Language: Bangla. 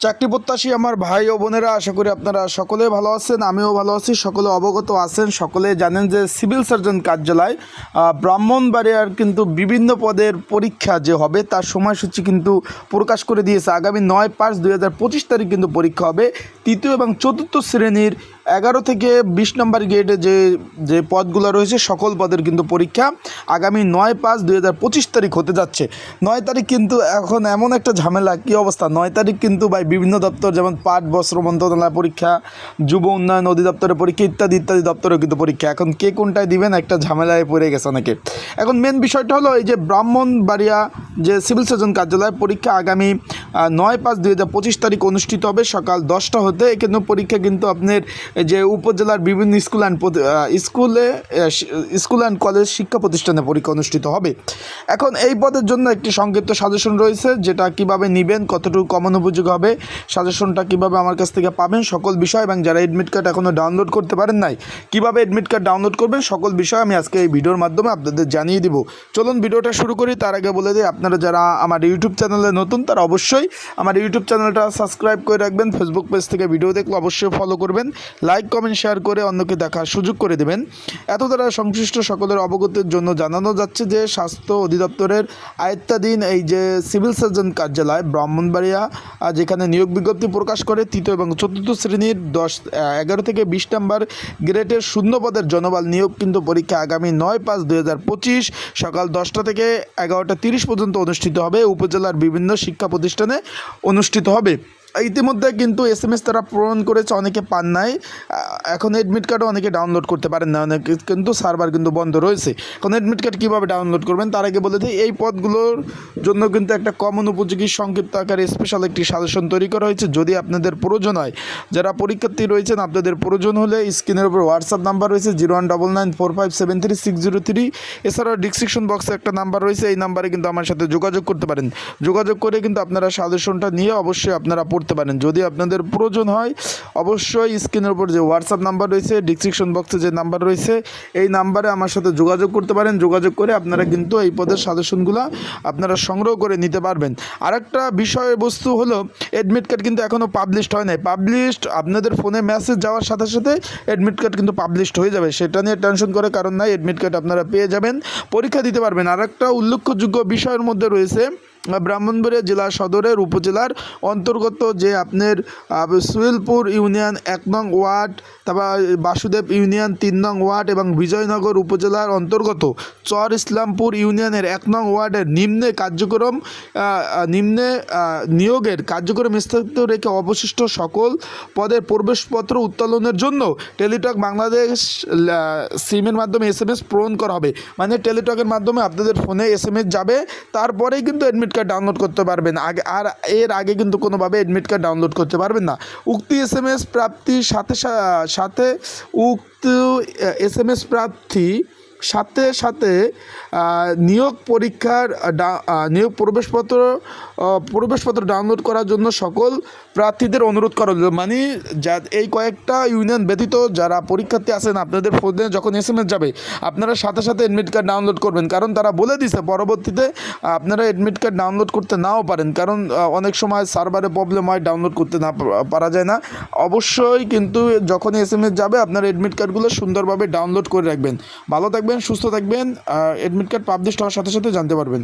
চাকরি প্রত্যাশী আমার ভাই ও বোনেরা, আশা করি আপনারা সকলে ভালো আছেন, আমিও ভালো আছি, সকলে অবগত আছেন। সকলে জানেন যে সিভিল সার্জন কার্যালয় ব্রাহ্মণবাড়িয়ার কিন্তু বিভিন্ন পদের পরীক্ষা যে হবে তার সময়সূচি কিন্তু প্রকাশ করে দিয়েছে। আগামী নয় পাঁচ দুই তারিখ কিন্তু পরীক্ষা হবে। তৃতীয় এবং চতুর্থ শ্রেণির এগারো থেকে বিশ নম্বর গেটে যে যে পদগুলো রয়েছে, সকল পদের কিন্তু পরীক্ষা আগামী নয় পাঁচ দুই হাজার পঁচিশ তারিখ হতে যাচ্ছে। নয় তারিখ কিন্তু এখন এমন একটা ঝামেলা, কী অবস্থা? নয় তারিখ কিন্তু ভাই বিভিন্ন দপ্তর, যেমন পাট, বস্ত্র মন্ত্রণালয় পরীক্ষা, যুব উন্নয়ন অধিদপ্তরের পরীক্ষা, ইত্যাদি ইত্যাদি দপ্তরেও কিন্তু পরীক্ষা। এখন কে কোনটায় দিবেন একটা ঝামেলায় পড়ে গেছে অনেকে। এখন মেন বিষয়টা হলো এই যে ব্রাহ্মণবাড়িয়া যে সিভিল সার্জন কার্যালয়, পরীক্ষা আগামী নয় পাঁচ দুই হাজার পঁচিশ তারিখ অনুষ্ঠিত হবে সকাল দশটা হতে। কিন্তু পরীক্ষা কিন্তু আপনার যে উপজেলার বিভিন্ন স্কুল অ্যান্ড স্কুলে স্কুল অ্যান্ড কলেজ শিক্ষা প্রতিষ্ঠানে পরীক্ষা অনুষ্ঠিত হবে। এখন এই পদের জন্য একটি সংক্ষিপ্ত সাজেশন রয়েছে, যেটা কীভাবে নেবেন, কতটুকু কমন উপযোগী হবে। সাজেশনটা কীভাবে আমার কাছ থেকে পাবেন, সকল বিষয় এবং যারা এডমিট কার্ড এখনও ডাউনলোড করতে পারেন নাই, কীভাবে এডমিট কার্ড ডাউনলোড করবেন, সকল বিষয় আমি আজকে এই ভিডিওর মাধ্যমে আপনাদের জানিয়ে দিব। চলুন ভিডিওটা শুরু করি, তার আগে বলে দিই, আপনারা যারা আমার ইউটিউব চ্যানেলে নতুন, তারা অবশ্যই আমার ইউটিউব চ্যানেলটা সাবস্ক্রাইব করে রাখবেন। ফেসবুক পেজ থেকে ভিডিও দেখলে অবশ্যই ফলো করবেন। লাইক কমেন্ট শেয়ার করে অন্যকে দেখার সুযোগ করে দেবেন। এত দ্বারা সংশ্লিষ্ট সকলের অবগতির জন্য জানানো যাচ্ছে যে, স্বাস্থ্য অধিদপ্তরের আয়ত্তাধীন এই যে সিভিল সার্জন কার্যালয়, ব্রাহ্মণবাড়িয়া যেখানে নিয়োগ বিজ্ঞপ্তি প্রকাশ করে তৃতীয় এবং চতুর্থ শ্রেণির দশ এগারো থেকে বিশ নম্বর গ্রেডের শূন্য পদের জনবল নিয়োগ কিন্তু পরীক্ষা আগামী নয় পাঁচ দুই সকাল দশটা থেকে এগারোটা তিরিশ পর্যন্ত অনুষ্ঠিত হবে। উপজেলার বিভিন্ন শিক্ষা প্রতিষ্ঠানে অনুষ্ঠিত হবে। ইতিমধ্যে কিন্তু এস এম এস তারা পূরণ করেছে, অনেকে পান নাই। এখন এডমিট কার্ডও অনেকে ডাউনলোড করতে পারেন না, অনেকে কিন্তু সার্ভার কিন্তু বন্ধ রয়েছে। এখন এডমিট কার্ড কীভাবে ডাউনলোড করবেন? তার আগে বলে দিই, এই পদগুলোর জন্য কিন্তু একটা কমন উপযোগী সংক্ষিপ্ত আকারে স্পেশাল একটি সাজেশন তৈরি করা হয়েছে। যদি আপনাদের প্রয়োজন হয়, যারা পরীক্ষার্থী রয়েছেন, আপনাদের প্রয়োজন হলে স্ক্রিনের উপর হোয়াটসঅ্যাপ নাম্বার রয়েছে zero one double nine four five seven three six zero three এছাড়াও ডিসক্রিপশন বক্সে একটা নাম্বার রয়েছে, এই নাম্বারে কিন্তু আমার সাথে যোগাযোগ করতে পারেন। যোগাযোগ করে কিন্তু আপনারা সাজেশনটা নিয়ে অবশ্যই আপনারা পড়তে পারেন। যদি আপনাদের প্রয়োজন হয়, অবশ্যই স্ক্রিনের উপর যে হোয়াটসঅ্যাপ নাম্বার রয়েছে ডিসক্রিপশন বক্সে যে নাম্বার রয়েছে, এই নাম্বারে আমার সাথে যোগাযোগ করতে পারেন। যোগাযোগ করে আপনারা কিন্তু এই পদের সাজেশনগুলো আপনারা সংগ্রহ করে নিতে পারবেন। আরেকটা বিষয়বস্তু হলো এডমিট কার্ড কিন্তু এখনও পাবলিশড হয় নাই। পাবলিশড আপনাদের ফোনে মেসেজ যাওয়ার সাথে সাথে এডমিট কার্ড কিন্তু পাবলিশড হয়ে যাবে। সেটা নিয়ে টেনশন করে কারণ নাই এডমিট কার্ড আপনারা পেয়ে যাবেন, পরীক্ষা দিতে পারবেন। আর একটা উল্লেখযোগ্য বিষয়ের মধ্যে রয়েছে ব্রাহ্মণবাড়িয়া জেলা সদরের উপজেলার অন্তর্গত যে আপনার আহ, সুহেলপুর ইউনিয়ন এক নং ওয়ার্ড তারপর বাসুদেব ইউনিয়ন তিন নং ওয়ার্ড এবং বিজয়নগর উপজেলার অন্তর্গত চর ইসলামপুর ইউনিয়নের এক নং ওয়ার্ডের নিম্নে কার্যক্রম নিম্নে নিয়োগের কার্যক্রম স্থগিত রেখে অবশিষ্ট সকল পদের প্রবেশপত্র উত্তোলনের জন্য টেলিটক বাংলাদেশ সিমের মাধ্যমে এস এম এস পূরণ করা হবে। মানে টেলিটকের মাধ্যমে আপনাদের ফোনে এস এম এস যাবে তারপরেই কিন্তু অ্যাডমিট কার্ড ডাউনলোড করতে পারবেন। আগে আর এর আগে কিন্তু কোনোভাবে অ্যাডমিট কার্ড ডাউনলোড করতে পারবেন না। উক্তি এস এম এস প্রাপ্তির সাথে সাথে উক্ত এস এম এস প্রার্থী সাথে সাথে নিয়োগ পরীক্ষার নিয়োগ প্রবেশপত্র প্রবেশপত্র ডাউনলোড করার জন্য সকল প্রার্থীদের অনুরোধ করা মানে যা, এই কয়েকটা ইউনিয়ন ব্যতীত যারা পরীক্ষার্থী আছেন, আপনাদের ফোনে যখন এস যাবে, আপনারা সাথে সাথে অ্যাডমিট কার্ড ডাউনলোড করবেন। কারণ তারা বলে দিছে, পরবর্তীতে আপনারা অ্যাডমিট কার্ড ডাউনলোড করতে নাও পারেন। কারণ অনেক সময় সার্ভারে প্রবলেম হয় ডাউনলোড করতে না পারা যায় না। অবশ্যই কিন্তু যখন এস যাবে, আপনারা অ্যাডমিট কার্ডগুলো সুন্দরভাবে ডাউনলোড করে রাখবেন। ভালো থাকবেন সুস্থ থাকবেন অ্যাডমিট কার্ড পাবলিশ হওয়ার সাথে সাথে জানতে পারবেন।